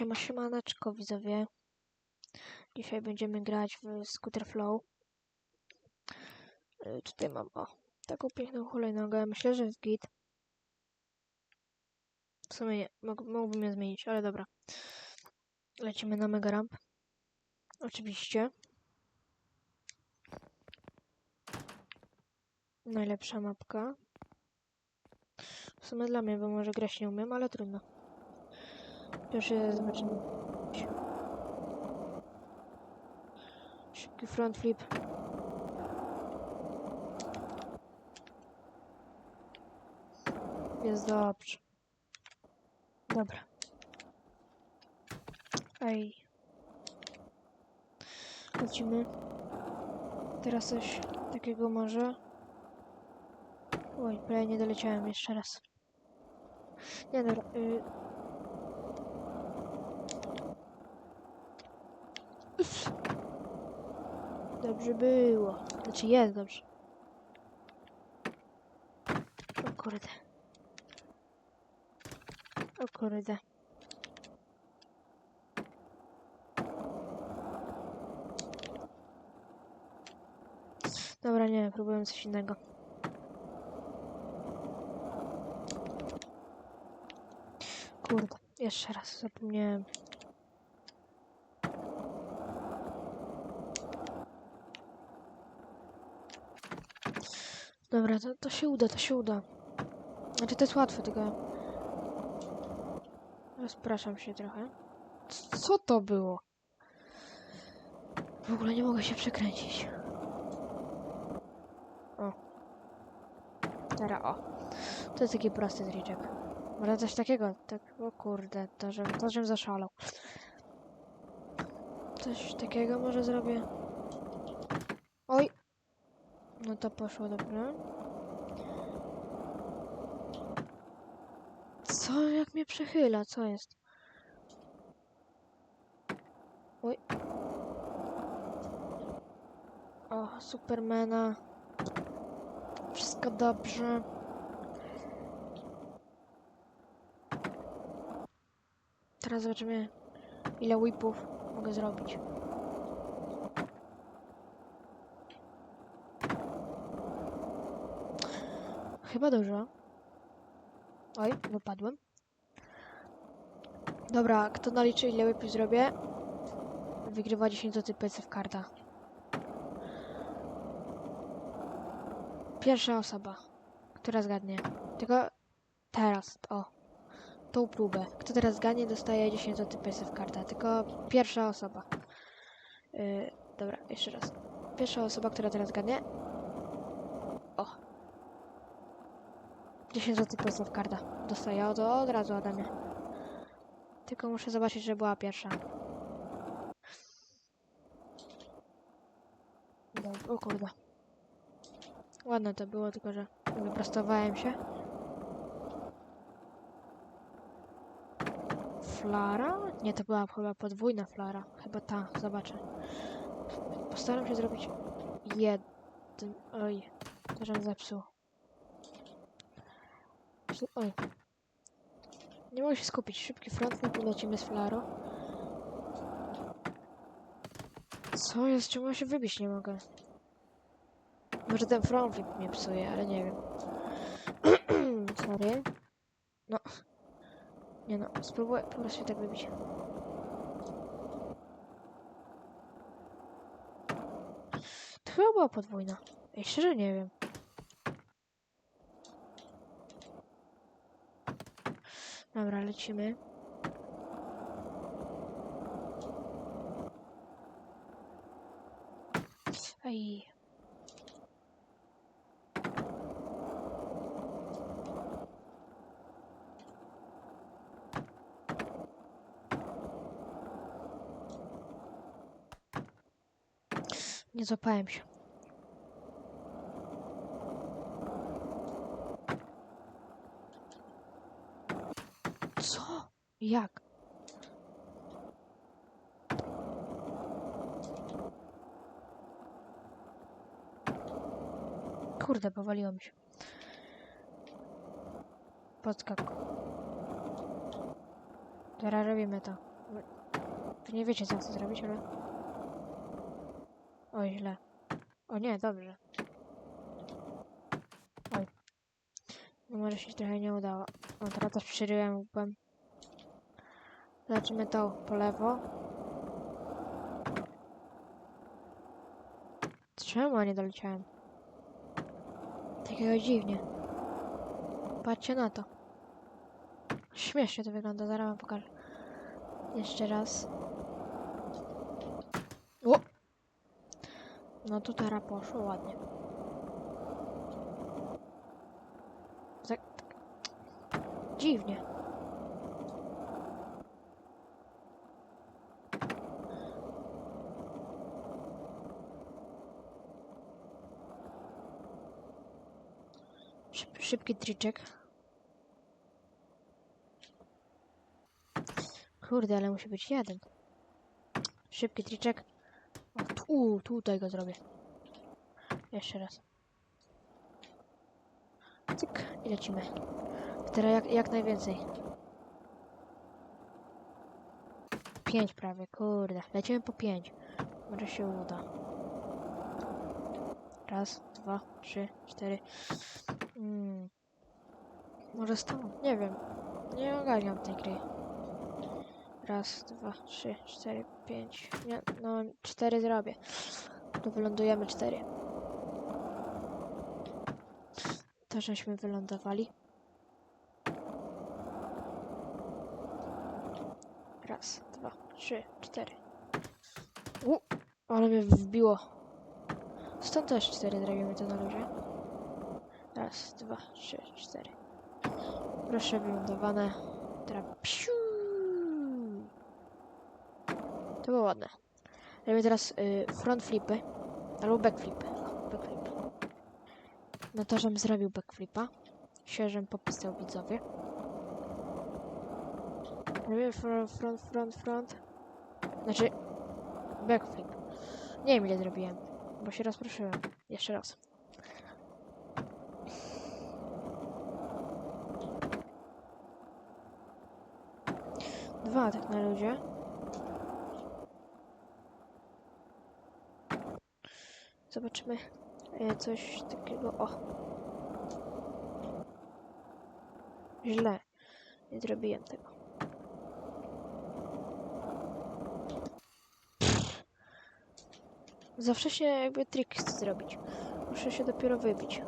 Siema, siemaneczko widzowie. Dzisiaj będziemy grać w Scooter Flow. Y, Tutaj mam, o, taką piękną hulajnogę. Myślę, że jest git. W sumie nie, mógł- mógłbym je zmienić, ale dobra. Lecimy na Mega Ramp. Oczywiście. Najlepsza mapka. W sumie dla mnie, bo może grać nie umiem, ale trudno. Pierwszy zobaczymy. Szybki front flip. Jest dobrze. Dobra. Ej. Lecimy. Teraz coś takiego może. Oj, prawie nie doleciałem jeszcze raz. Nie dobra. Y Dobrze było. Znaczy jest dobrze. O kurde. O kurde. Dobra, nie, próbuję coś innego. Kurde, jeszcze raz zapomniałem. Dobra, to, to się uda, to się uda. Znaczy to jest łatwe, tylko... Rozpraszam się trochę. Co to było? W ogóle nie mogę się przekręcić. O. Teraz o. To jest taki prosty triczek. Może coś takiego, tak, o kurde, to żem, to żem zaszalał. Coś takiego może zrobię. No to poszło dobrze. Co, jak mnie przechyla? Co jest? Oj. O, Supermana. Wszystko dobrze. Teraz zobaczymy, ile whipów mogę zrobić. Chyba dużo. Oj, wypadłem. Dobra, kto naliczy ile whipów zrobię, wygrywa 10 zł w karta. Pierwsza osoba, która zgadnie. Tylko teraz, o. Tą próbę. Kto teraz zgadnie, dostaje 10 zł w karta. Tylko pierwsza osoba. Yy, dobra, jeszcze raz. Pierwsza osoba, która teraz zgadnie. 10 zł PC w karta. Dostaję o to od razu ode mnie. Tylko muszę zobaczyć, że była pierwsza. O kurde. Ładne to było, tylko że wyprostowałem się. Flara? Nie, to była chyba podwójna flara. Chyba ta, zobaczę. Postaram się zrobić jeden. Oj, to żem zepsuł. Oj. Nie mogę się skupić. Szybki front flip i lecimy z flaro. Co jest? Czemu ja się wybić nie mogę? Może ten front flip mnie psuje, ale nie wiem. Sorry. No. Nie no, spróbuję po prostu się tak wybić. To chyba była podwójna. Ej, szczerze nie wiem. Dobra, lecimy. Ej. Nie złapałem się. Co? Jak? Kurde, powaliło mi się. Podskak. Teraz robimy to. Wy nie wiecie, co chcę zrobić, ale... Oj, źle. O nie, dobrze. Oj. No może się trochę nie udało. No teraz też łupem. Zobaczymy to po lewo. Czemu nie doleciałem? Takiego dziwnie. Patrzcie na to. Śmiesznie to wygląda, zaraz wam pokażę. Jeszcze raz. O! No to teraz poszło ładnie. Tak. Dziwnie. Szybki triczek. Kurde, ale musi być jeden. Szybki triczek. Tu, tutaj go zrobię. Jeszcze raz. Cyk i lecimy. Teraz jak, jak najwięcej. Pięć prawie, kurde. Lecimy po pięć. Może się uda. Raz, dwa, trzy, cztery. Mm. Może stąd? Nie wiem. Nie ogarniam tej gry. Raz, dwa, trzy, cztery, pięć. Nie, no cztery zrobię. Tu wylądujemy cztery. To żeśmy wylądowali. Raz, dwa, trzy, cztery. U, ale mnie wbiło. Stąd też cztery zrobimy to na luzie. Raz, dwa, trzy, cztery. Proszę wylądowane. Teraz psiu. To było ładne. Robimy teraz y, front flipy. Albo backflipy. Backflip. No to, żebym zrobił backflipa. Świeżym popisał widzowie. Robimy front, front, front, front. Znaczy, backflip. Nie wiem ile zrobiłem, bo się rozproszyłem. Jeszcze raz. Dwa tak na ludzie. Zobaczymy e, coś takiego. O! Źle. Nie zrobiłem tego. Za wcześnie jakby trik chcę zrobić. Muszę się dopiero wybić.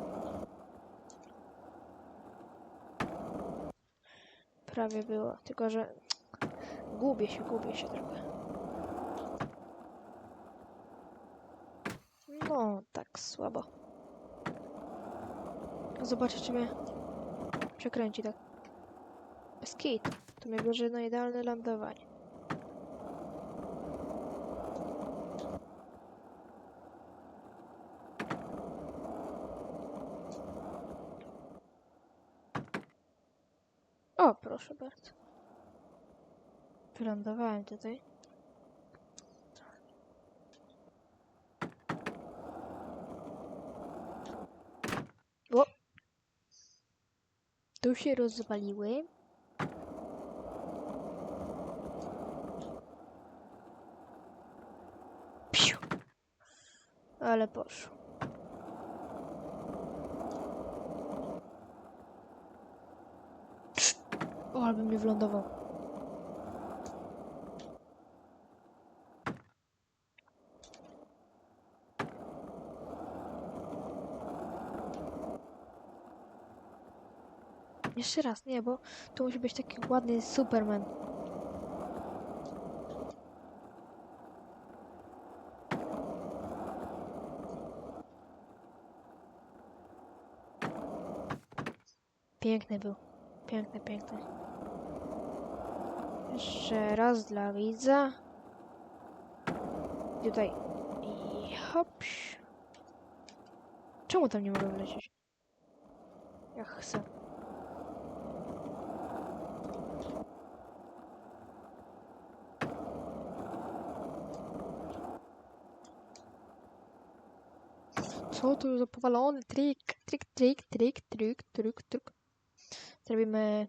Prawie było, tylko że gubię się, gubię się trochę. No, tak słabo. Zobaczę, czy mnie przekręci tak. Bez kit. To mnie bierze na idealne lądowanie. O, proszę bardzo. Wylądowałem tutaj. O! Tu się rozwaliły. Psiu. Ale poszło. O, ale mnie wlądował. Jeszcze raz, nie, bo tu musi być taki ładny Superman. Piękny był. Piękny, piękny. Jeszcze raz dla widza. Tutaj. I. Czemu tam nie mogę wlecieć? Jak chcę. Co to za powalony trik? Trik, trik, trik, trik, trik, trik. Zrobimy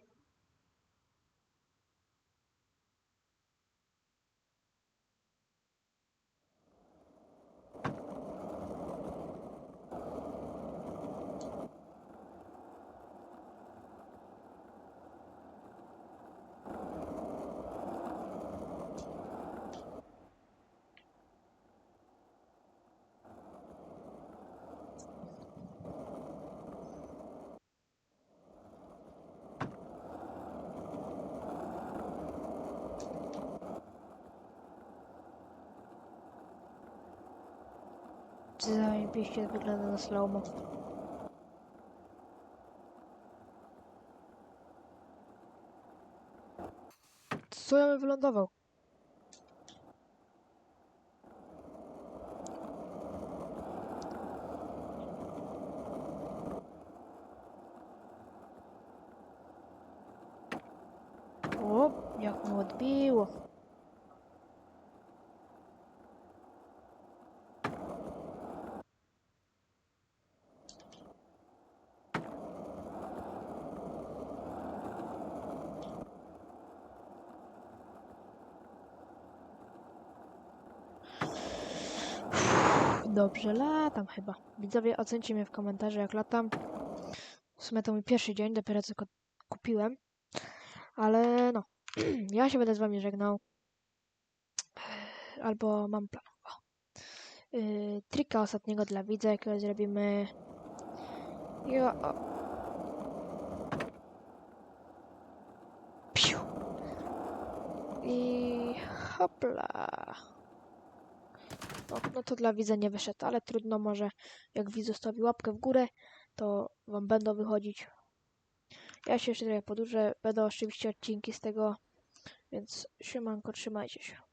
Zajebiście wygląda na slowmo. Co ja bym wylądował? O, jak mu odbiło. Dobrze, latam chyba. Widzowie, ocencie mnie w komentarzu, jak latam. W sumie to mój pierwszy dzień, dopiero co kupiłem. Ale no, ja się będę z wami żegnał. Albo mam plan. Yy, trika ostatniego dla widza, jakiego zrobimy. I o, o. Piu. I hopla. No, no to dla widza nie wyszedł, ale trudno może jak widz zostawi łapkę w górę, to wam będą wychodzić. Ja się jeszcze trochę podłużę, będą oczywiście odcinki z tego, więc siemanko, trzymajcie się.